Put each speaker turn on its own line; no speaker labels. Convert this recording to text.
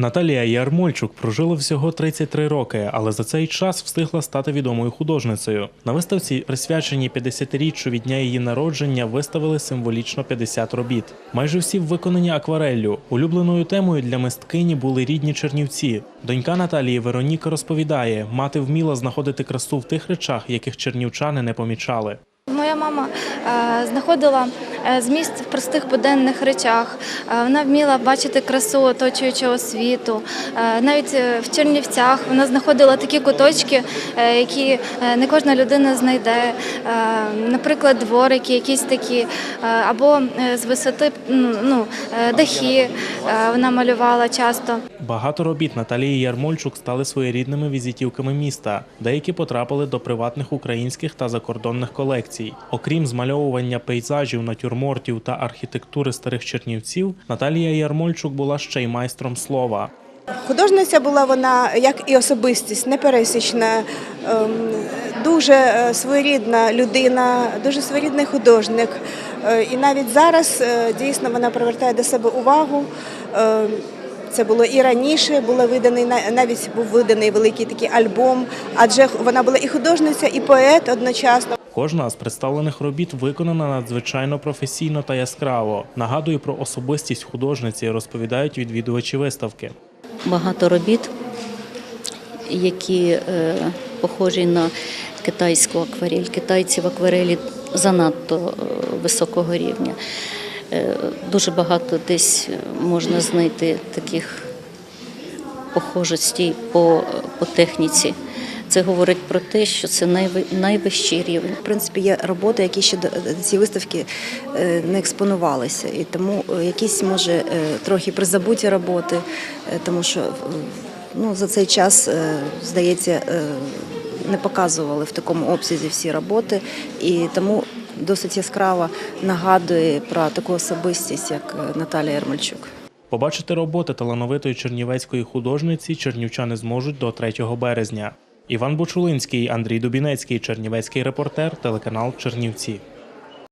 Наталія Ярмольчук прожила всього 33 роки, але за цей час встигла стати відомою художницею. На виставці, присвяченій 50-річчю від дня її народження, виставили символічно 50 робіт. Майже всі виконані аквареллю. Улюбленою темою для мисткині були рідні чернівці. Донька Наталії Вероніка розповідає, мати вміла знаходити красу в тих речах, яких чернівчани не помічали.
Моя мама е, знаходила зміст в простих буденних речах. Е, Вона вміла бачити красу оточуючого світу. Е, Навіть е, в Чернівцях вона знаходила такі куточки, е, які е, не кожна людина знайде. Е, Наприклад, дворики, якісь такі, е, або е, з висоти ну, е, дахи е, вона малювала часто.
Багато робіт Наталії Ярмольчук стали своєрідними візитівками міста. Деякі потрапили до приватних українських та закордонних колекцій. Окрім змальовування пейзажів, натюрмортів та архітектури старих чернівців, Наталія Ярмольчук була ще й майстром слова.
Художниця була вона як і особистість, непересічна, ем, дуже е, своєрідна людина, дуже своєрідний художник. Е, І навіть зараз е, дійсно вона привертає до себе увагу. Це було і раніше, було виданий на- навіть був виданий великий такий альбом, адже вона була і художниця, і поет одночасно.
Кожна з представлених робіт виконана надзвичайно професійно та яскраво. Нагадує про особистість художниці, розповідають відвідувачі виставки.
багато робіт, які е, похожі на китайську акварель. Китайці в акварелі занадто е, високого рівня. Е, Дуже багато десь можна знайти таких похожостей по, по техніці. Це говорить про те, що це найви- найвищий рівень.
В принципі, є роботи, які ще до цієї виставки е, не експонувалися, і тому е, якісь може трохи призабуті роботи, тому що ну, за цей час, здається, не показували в такому обсязі всі роботи, і тому досить яскраво нагадує про таку особистість, як е, Наталія Ермальчук.
Побачити роботи талановитої чернівецької художниці чернівчани зможуть до 3 березня. Іван Бучулинський, Андрій Дубінецький, Чернівецький репортер, телеканал Чернівці.